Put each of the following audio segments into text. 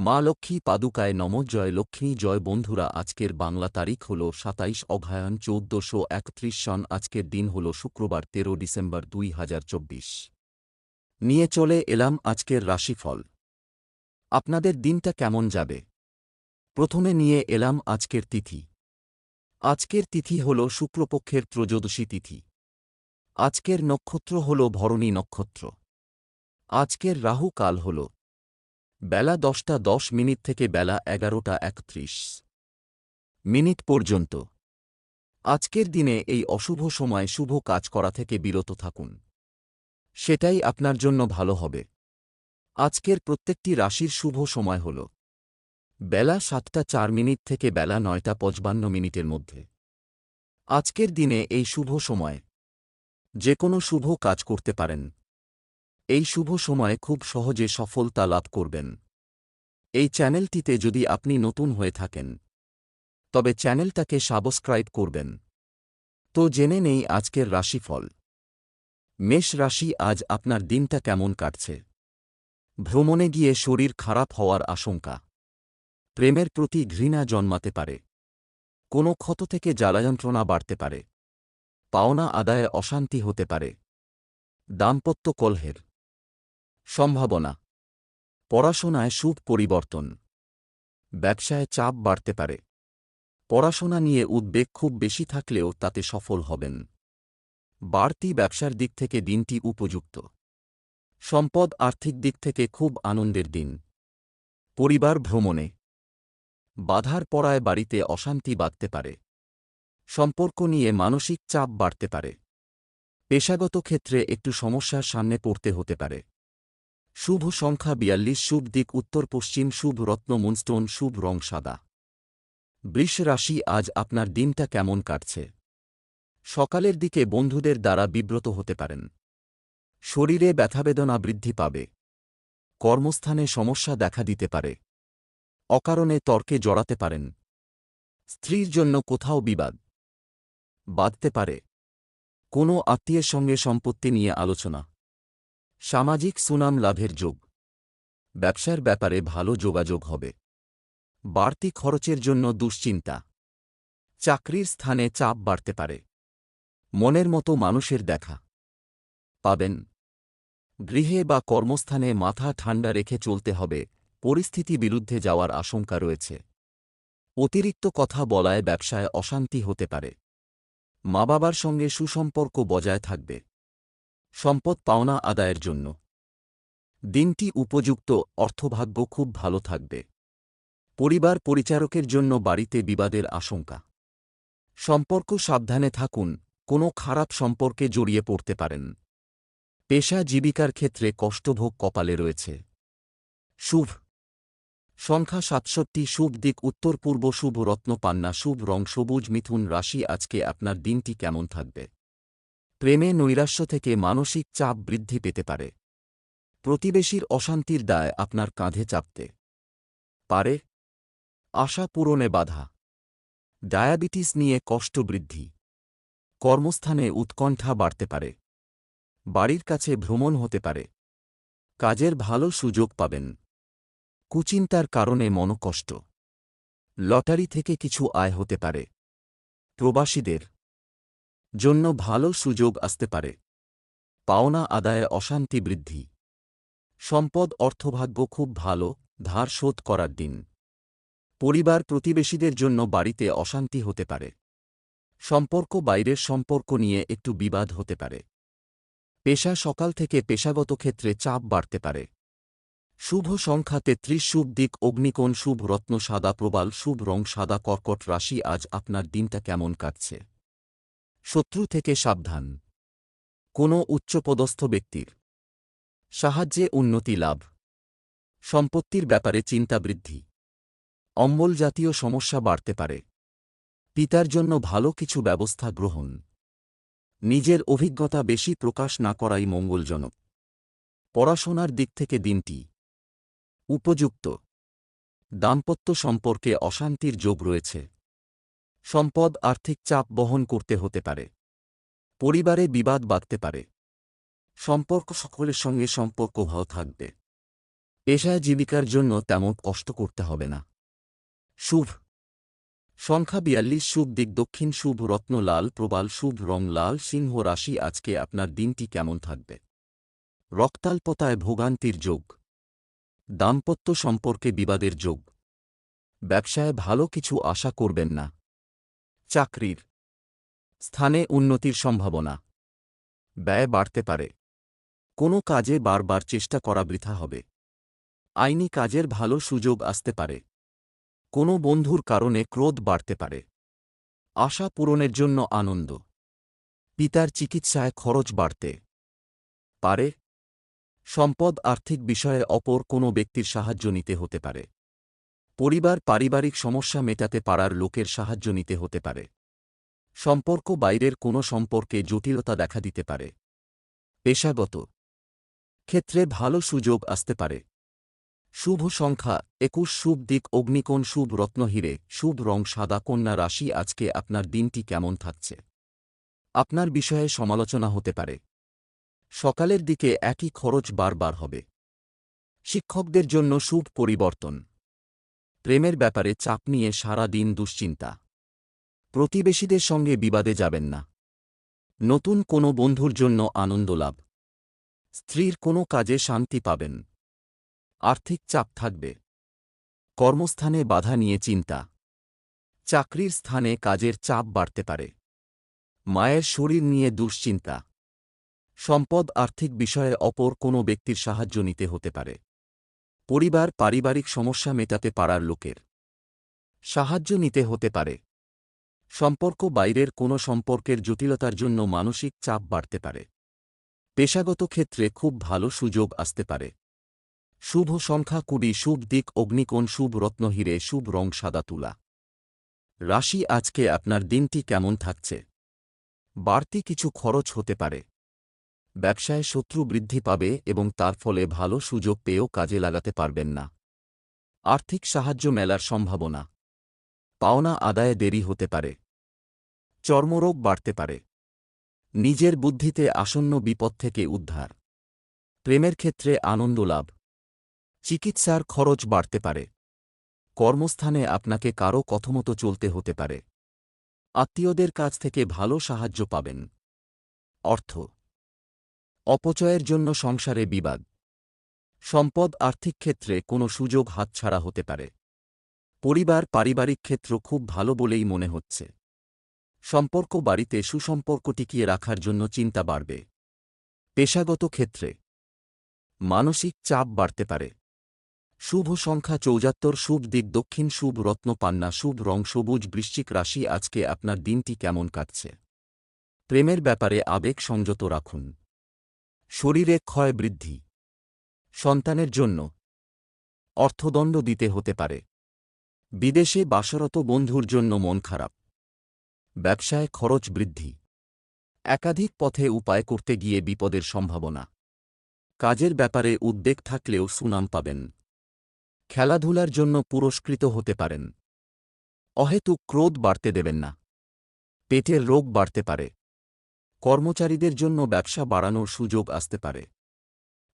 মা লক্ষ্মী পাদুকায় নম, জয় লক্ষ্মী, জয় বন্ধুরা, আজকের বাংলা তারিখ হল সাতাইশ অঘায়ন চৌদ্দশো একত্রিশ সন, আজকের দিন হল শুক্রবার, তেরো ডিসেম্বর দুই হাজার চব্বিশ। নিয়ে চলে এলাম আজকের রাশিফল। আপনাদের দিনটা কেমন যাবে? প্রথমে নিয়ে এলাম আজকের তিথি। আজকের তিথি হল শুক্রপক্ষের ত্রয়োদশী তিথি। আজকের নক্ষত্র হল ভরণী নক্ষত্র। আজকের রাহু কাল হল বেলা দশটা দশ মিনিট থেকে বেলা এগারোটা একত্রিশ। মিনিট পর্যন্ত। আজকের দিনে এই অশুভ সময় শুভ কাজ করা থেকে বিরত থাকুন। সেটাই আপনার জন্য ভালো হবে। আজকের প্রত্যেকটি রাশির শুভ সময় হল। বেলা সাতটা চার মিনিট থেকে বেলা নয়টা পঁচপান্ন মিনিটের মধ্যে। আজকের দিনে এই শুভ সময়। যে কোনো শুভ কাজ করতে পারেন। এই শুভ সময়ে খুব সহজে সফলতা লাভ করবেন। এই চ্যানেলটিতে যদি আপনি নতুন হয়ে থাকেন, তবে চ্যানেলটাকে সাবস্ক্রাইব করবেন। তো জেনে নেই আজকের রাশিফল। মেষ রাশি আজ আপনার দিনটা কেমন কাটছে? ভ্রমণে গিয়ে শরীর খারাপ হওয়ার আশঙ্কা। প্রেমের প্রতি ঘৃণা জন্মাতে পারে। কোনো ক্ষত থেকে জ্বালাযন্ত্রণা বাড়তে পারে। পাওনা আদায়ে অশান্তি হতে পারে। দাম্পত্য কলহের সম্ভাবনা। পড়াশোনায় শুভ পরিবর্তন। ব্যবসায় চাপ বাড়তে পারে। পড়াশোনা নিয়ে উদ্বেগ খুব বেশি থাকলেও তাতে সফল হবেন। বাড়তি ব্যবসার দিক থেকে দিনটি উপযুক্ত। সম্পদ আর্থিক দিক থেকে খুব আনন্দের দিন। পরিবার ভ্রমণে। বাধার পড়ায় বাড়িতে অশান্তি বাড়তে পারে। সম্পর্ক নিয়ে মানসিক চাপ বাড়তে পারে। পেশাগত ক্ষেত্রে একটু সমস্যার সামনে পড়তে হতে পারে। শুভ সংখ্যা বিয়াল্লিশ, শুভ দিক উত্তর পশ্চিম, শুভ রত্ন মুনস্টোন, শুভ রং সাদা। বৃষ রাশি আজ আপনার দিনটা কেমন কাটছে? সকালের দিকে বন্ধুদের দ্বারা বিব্রত হতে পারেন। শরীরে ব্যথাবেদনা বৃদ্ধি পাবে। কর্মস্থানে সমস্যা দেখা দিতে পারে। অকারণে তর্কে জড়াতে পারেন। স্ত্রীর জন্য কোথাও বিবাদ বাঁধতে পারে। কোনো আত্মীয়ের সঙ্গে সম্পত্তি নিয়ে আলোচনা। সামাজিক সুনাম লাভের যোগ। ব্যবসার ব্যাপারে ভালো যোগাযোগ হবে। বাড়তি খরচের জন্য দুশ্চিন্তা। চাকরির স্থানে চাপ বাড়তে পারে। মনের মতো মানুষের দেখা। পাবেন। গৃহে বা কর্মস্থানে মাথা ঠান্ডা রেখে চলতে হবে, পরিস্থিতি বিরুদ্ধে যাওয়ার আশঙ্কা রয়েছে। অতিরিক্ত কথা বলায় ব্যবসায় অশান্তি হতে পারে। মা বাবার সঙ্গে সুসম্পর্ক বজায় থাকবে। সম্পদ পাওনা আদায়ের জন্য। দিনটি উপযুক্ত অর্থভাগ্য খুব ভালো থাকবে। পরিবার পরিচারকের জন্য বাড়িতে বিবাদের আশঙ্কা। সম্পর্ক সাবধানে থাকুন, কোনো খারাপ সম্পর্কে জড়িয়ে পড়তে পারেন। পেশা জীবিকার ক্ষেত্রে কষ্টভোগ কপালে রয়েছে। শুভ। সংখ্যা সাতষট্টি, শুভ দিক, উত্তর পূর্ব শুভ রত্ন পান্না শুভ রং, সবুজ, মিথুন রাশি, আজকে আপনার দিনটি কেমন থাকবে? প্রেমে নৈরাশ্য থেকে মানসিক চাপ বৃদ্ধি পেতে পারে। প্রতিবেশীর অশান্তির দায় আপনার কাঁধে চাপতে পারে। আশা পূরণে বাধা। ডায়াবেটিস নিয়ে কষ্ট বৃদ্ধি। কর্মস্থানে উৎকণ্ঠা বাড়তে পারে। বাড়ির কাছে ভ্রমণ হতে পারে। কাজের ভালো সুযোগ পাবেন। কুচিন্তার কারণে মনকষ্ট। লটারি থেকে কিছু আয় হতে পারে। প্রবাসীদের জন্য ভালো সুযোগ আসতে পারে। পাওনা আদায়ে অশান্তি বৃদ্ধি। সম্পদ অর্থভাগ্য খুব ভালো, ধার শোধ করার দিন। পরিবার প্রতিবেশীদের জন্য বাড়িতে অশান্তি হতে পারে। সম্পর্ক বাইরের সম্পর্ক নিয়ে একটু বিবাদ হতে পারে। পেশা সকাল থেকে পেশাগত ক্ষেত্রে চাপ বাড়তে পারে। শুভ সংখ্যা তেত্রিশ, শুভ দিক, অগ্নিকোণ, শুভ রত্ন, সাদা প্রবাল, শুভ রং, সাদা কর্কট রাশি, আজ আপনার দিনটা কেমন কাটছে? শত্রু থেকে সাবধান। কোনো উচ্চপদস্থ ব্যক্তির সাহায্যে উন্নতি লাভ। সম্পত্তির ব্যাপারে চিন্তা বৃদ্ধি। অম্বল জাতীয় সমস্যা বাড়তে পারে। পিতার জন্য ভালো কিছু ব্যবস্থা গ্রহণ। নিজের অভিজ্ঞতা বেশি প্রকাশ না করাই মঙ্গলজনক। পড়াশোনার দিক থেকে দিনটি উপযুক্ত। দাম্পত্য সম্পর্কে অশান্তির যোগ রয়েছে। সম্পদ আর্থিক চাপ বহন করতে হতে পারে। পরিবারে বিবাদ বাঁধতে পারে। সম্পর্ক সকলের সঙ্গে সম্পর্ক ভালো থাকবে। পেশায় জীবিকার জন্য তেমন কষ্ট করতে হবে না। শুভ। সংখ্যা বিয়াল্লিশ, শুভ দিক দক্ষিণ, শুভ রত্ন লাল, প্রবাল, শুভ রং লাল, সিংহ রাশি, আজকে আপনার দিনটি কেমন থাকবে? রক্তাল্পতায় ভোগান্তির যোগ। দাম্পত্য সম্পর্কে বিবাদের যোগ। ব্যবসায় ভালো কিছু আশা করবেন না। চাকরির স্থানে উন্নতির সম্ভাবনা। ব্যয় বাড়তে পারে। কোনো কাজে বারবার চেষ্টা করা বৃথা হবে। আইনি কাজের ভালো সুযোগ আসতে পারে। কোনো বন্ধুর কারণে ক্রোধ বাড়তে পারে। আশা পূরণের জন্য আনন্দ। পিতার চিকিৎসায় খরচ বাড়তে পারে। সম্পদ আর্থিক বিষয়ে অপর কোনো ব্যক্তির সাহায্য নিতে হতে পারে। পরিবার পারিবারিক সমস্যা মেটাতে পারার লোকের সাহায্য নিতে হতে পারে। সম্পর্ক বাইরের কোনো সম্পর্কে জটিলতা দেখা দিতে পারে। পেশাগত ক্ষেত্রে ভালো সুযোগ আসতে পারে। শুভ সংখ্যা, একুশ শুভ দিক, অগ্নিকোণ শুভ রত্নহীরে শুভ রং সাদা, কন্যা রাশি, আজকে আপনার দিনটি কেমন থাকছে? আপনার বিষয়ে সমালোচনা হতে পারে। সকালের দিকে একই খরচ বারবার হবে। শিক্ষকদের জন্য শুভ পরিবর্তন। প্রেমের ব্যাপারে চাপ নিয়ে সারা দিন দুশ্চিন্তা। প্রতিবেশীদের সঙ্গে বিবাদে যাবেন না। নতুন কোনো বন্ধুর জন্য আনন্দ লাভ। স্ত্রীর কোনো কাজে শান্তি পাবেন। আর্থিক চাপ থাকবে। কর্মস্থানে বাধা নিয়ে চিন্তা। চাকরির স্থানে কাজের চাপ বাড়তে পারে। মায়ের শরীর নিয়ে দুশ্চিন্তা। সম্পদ আর্থিক বিষয়ে অপর কোনো ব্যক্তির সাহায্য নিতে হতে পারে। পরিবার পারিবারিক সমস্যা মেটাতে পারার লোকের। সাহায্য নিতে হতে পারে। সম্পর্ক বাইরের কোনো সম্পর্কের জটিলতার জন্য মানসিক চাপ বাড়তে পারে। পেশাগত ক্ষেত্রে খুব ভালো সুযোগ আসতে পারে। শুভ সংখ্যা কুড়ি, শুভ দিক, অগ্নিকোণ, শুভ রত্ন রত্নহীরে শুভ রং সাদা তুলা। রাশি আজকে আপনার দিনটি কেমন থাকছে? বাড়তি কিছু খরচ হতে পারে। ব্যবসায় শত্রু বৃদ্ধি পাবে এবং তার ফলে ভালো সুযোগ পেয়েও কাজে লাগাতে পারবেন না। আর্থিক সাহায্য মেলার সম্ভাবনা। পাওনা আদায়ে দেরি হতে পারে। চর্মরোগ বাড়তে পারে। নিজের বুদ্ধিতে আসন্ন বিপদ থেকে উদ্ধার। প্রেমের ক্ষেত্রে আনন্দ লাভ। চিকিৎসার খরচ বাড়তে পারে। কর্মস্থানে আপনাকে কারও কথমতো চলতে হতে পারে। আত্মীয়দের কাছ থেকে ভালো সাহায্য পাবেন। অর্থ অপচয়ের জন্য সংসারে বিবাদ। সম্পদ আর্থিক ক্ষেত্রে কোনো সুযোগ হাতছাড়া হতে পারে। পরিবার পারিবারিক ক্ষেত্র খুব ভালো বলেই মনে হচ্ছে। সম্পর্ক বাড়িতে সুসম্পর্ক টিকিয়ে রাখার জন্য চিন্তা বাড়বে। পেশাগত ক্ষেত্রে মানসিক চাপ বাড়তে পারে। শুভ সংখ্যা চৌজাত্তর শুভ দিক দক্ষিণ, শুভ রত্ন পান্না, শুভ রং, সবুজ বৃশ্চিক রাশি, আজকে আপনার দিনটি কেমন কাটছে? প্রেমের ব্যাপারে আবেগ সংযত রাখুন। শরীরে ক্ষয় বৃদ্ধি। সন্তানের জন্য অর্থদণ্ড দিতে হতে পারে। বিদেশে বাসরত বন্ধুর জন্য মন খারাপ। ব্যবসায় খরচ বৃদ্ধি। একাধিক পথে উপায় করতে গিয়ে বিপদের সম্ভাবনা। কাজের ব্যাপারে উদ্বেগ থাকলেও সুনাম পাবেন। খেলাধুলার জন্য পুরস্কৃত হতে পারেন। অহেতুক ক্রোধ বাড়তে দেবেন না। পেটের রোগ বাড়তে পারে। কর্মচারীদের জন্য ব্যবসা বাড়ানোর সুযোগ আসতে পারে।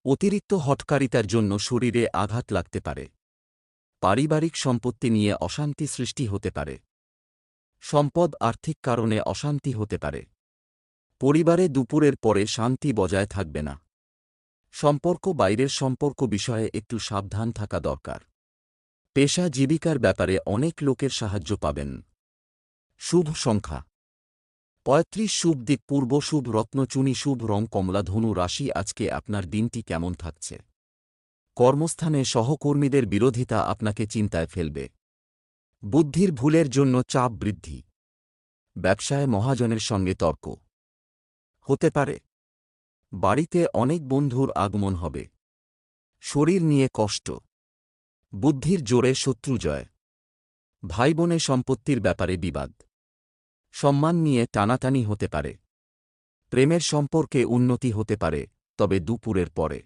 অতিরিক্ত হটকারিতার জন্য শরীরে আঘাত লাগতে পারে। পারিবারিক সম্পত্তি নিয়ে অশান্তি সৃষ্টি হতে পারে। সম্পদ আর্থিক কারণে অশান্তি হতে পারে। পরিবারে দুপুরের পরে শান্তি বজায় থাকবে না। সম্পর্ক বাইরের সম্পর্ক বিষয়ে একটু সাবধান থাকা দরকার। পেশা জীবিকার ব্যাপারে অনেক লোকের সাহায্য পাবেন। শুভ সংখ্যা। পঁয়ত্রিশ শুভ দিক পূর্ব শুভ রত্নচুনি শুভ রং কমলা ধনু রাশি, আজকে আপনার দিনটি কেমন থাকছে? কর্মস্থানে সহকর্মীদের বিরোধিতা আপনাকে চিন্তায় ফেলবে। বুদ্ধির ভুলের জন্য চাপ বৃদ্ধি। ব্যবসায় মহাজনের সঙ্গে তর্ক। হতে পারে। বাড়িতে অনেক বন্ধুর আগমন হবে। শরীর নিয়ে কষ্ট। বুদ্ধির জোরে শত্রু জয়। ভাই বোনে সম্পত্তির ব্যাপারে বিবাদ। সম্মান নিয়ে টানাটানি হতে পারে। প্রেমের সম্পর্কে উন্নতি হতে পারে, তবে দুপুরের পরে।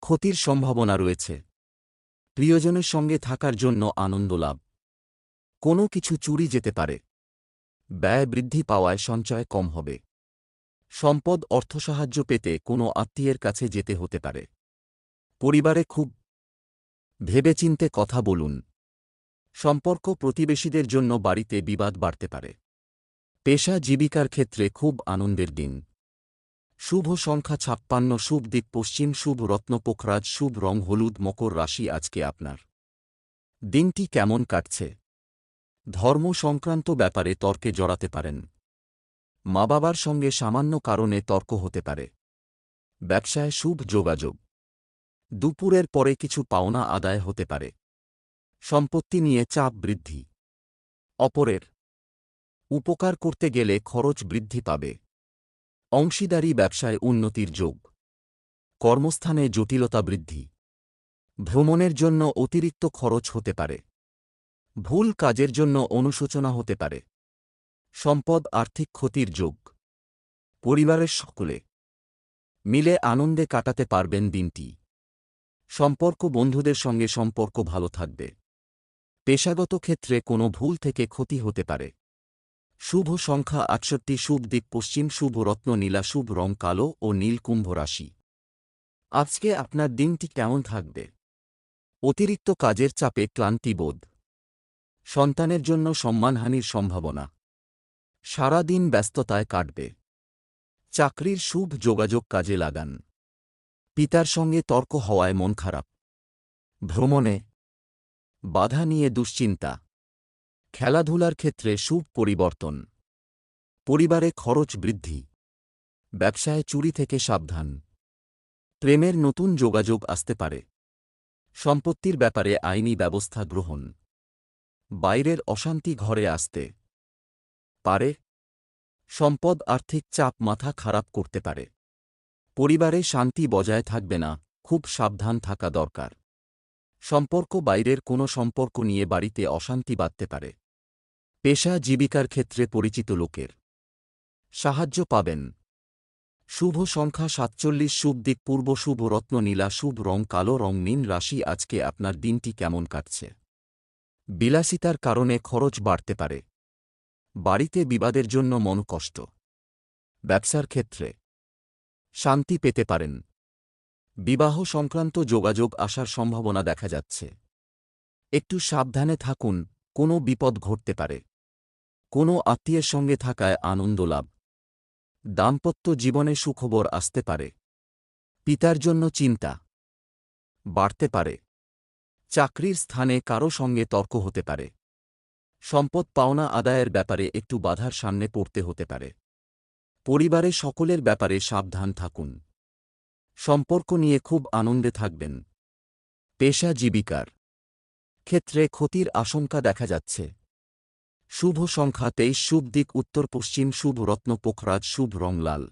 ক্ষতির সম্ভাবনা রয়েছে। প্রিয়জনের সঙ্গে থাকার জন্য আনন্দ লাভ। কোনো কিছু চুরি যেতে পারে। ব্যয় বৃদ্ধি পাওয়ায় সঞ্চয় কম হবে। সম্পদ অর্থসাহায্য পেতে কোনো আত্মীয়ের কাছে যেতে হতে পারে। পরিবারে খুব ভেবেচিন্তে কথা বলুন। সম্পর্ক প্রতিবেশীদের জন্য বাড়িতে বিবাদ বাড়তে পারে। পেশা জীবিকার ক্ষেত্রে খুব আনন্দের দিন। শুভ সংখ্যা ছাপ্পান্ন, শুভ দিক পশ্চিম, শুভ রত্ন পোখরাজ, শুভ রং হলুদ, মকর রাশি আজকে আপনার। দিনটি কেমন কাটছে? ধর্ম সংক্রান্ত ব্যাপারে তর্কে জড়াতে পারেন। মা বাবার সঙ্গে সামান্য কারণে তর্ক হতে পারে। ব্যবসায় শুভ যোগাযোগ। দুপুরের পরে কিছু পাওনা আদায় হতে পারে। সম্পত্তি নিয়ে চাপ বৃদ্ধি। অপরের উপকার করতে গেলে খরচ বৃদ্ধি পাবে। অংশীদারি ব্যবসায় উন্নতির যোগ। কর্মস্থানে জটিলতা বৃদ্ধি। ভ্রমণের জন্য অতিরিক্ত খরচ হতে পারে। ভুল কাজের জন্য অনুশোচনা হতে পারে। সম্পদ আর্থিক ক্ষতির যোগ। পরিবারের সকলে মিলে আনন্দে কাটাতে পারবেন দিনটি। সম্পর্ক বন্ধুদের সঙ্গে সম্পর্ক ভালো থাকবে। পেশাগত ক্ষেত্রে কোনো ভুল থেকে ক্ষতি হতে পারে। শুভ সংখ্যা আটষট্টি, শুভ দিক পশ্চিম, শুভ রত্ন, নীলা, শুভ রং কালো ও নীল কুম্ভ রাশি। আজকে আপনার দিনটি কেমন থাকবে? অতিরিক্ত কাজের চাপে ক্লান্তিবোধ সন্তানের জন্য সম্মানহানির সম্ভাবনা। সারাদিন ব্যস্ততায় কাটবে। চাকরির শুভ যোগাযোগ কাজে লাগান। পিতার সঙ্গে তর্ক হওয়ায় মন খারাপ। ভ্রমণে বাধা নিয়ে দুশ্চিন্তা। খেলাধুলার ক্ষেত্রে শুভ পরিবর্তন। পরিবারে খরচ বৃদ্ধি। ব্যবসায় চুরি থেকে সাবধান। প্রেমের নতুন যোগাযোগ আসতে পারে। সম্পত্তির ব্যাপারে আইনি ব্যবস্থা গ্রহণ। বাইরের অশান্তি ঘরে আসতে পারে। সম্পদ আর্থিক চাপ মাথা খারাপ করতে পারে। পরিবারে শান্তি বজায় থাকবে না, খুব সাবধান থাকা দরকার। সম্পর্ক বাইরের কোনো সম্পর্ক নিয়ে বাড়িতে অশান্তি বাঁধতে পারে। পেশা জীবিকার ক্ষেত্রে পরিচিত লোকের। সাহায্য পাবেন। শুভ সংখ্যা সাতচল্লিশ, শুভ দিক পূর্ব, শুভ রত্ন নীলা, শুভ রং কালো, রং নীল রাশি, আজকে আপনার দিনটি কেমন কাটছে? বিলাসিতার কারণে খরচ বাড়তে পারে। বাড়িতে বিবাদের জন্য মন কষ্ট। ব্যবসার ক্ষেত্রে শান্তি পেতে পারেন। বিবাহ সংক্রান্ত যোগাযোগ আসার সম্ভাবনা দেখা যাচ্ছে। একটু সাবধানে থাকুন, কোনো বিপদ ঘটতে পারে। কোনো আত্মীয়ের সঙ্গে থাকায় আনন্দ লাভ। দাম্পত্য জীবনে সুখবর আসতে পারে। পিতার জন্য চিন্তা বাড়তে পারে। চাকরির স্থানে কারও সঙ্গে তর্ক হতে পারে। সম্পদ পাওনা আদায়ের ব্যাপারে একটু বাধার সামনে পড়তে হতে পারে। পরিবারে সকলের ব্যাপারে সাবধান থাকুন। সম্পর্ক নিয়ে খুব আনন্দে থাকবেন। পেশা জীবিকার ক্ষেত্রে ক্ষতির আশঙ্কা দেখা যাচ্ছে। শুভ সংখ্যা তেইশ শুভ দিক উত্তর পশ্চিম শুভ রত্ন পোখরাজ শুভ রং লাল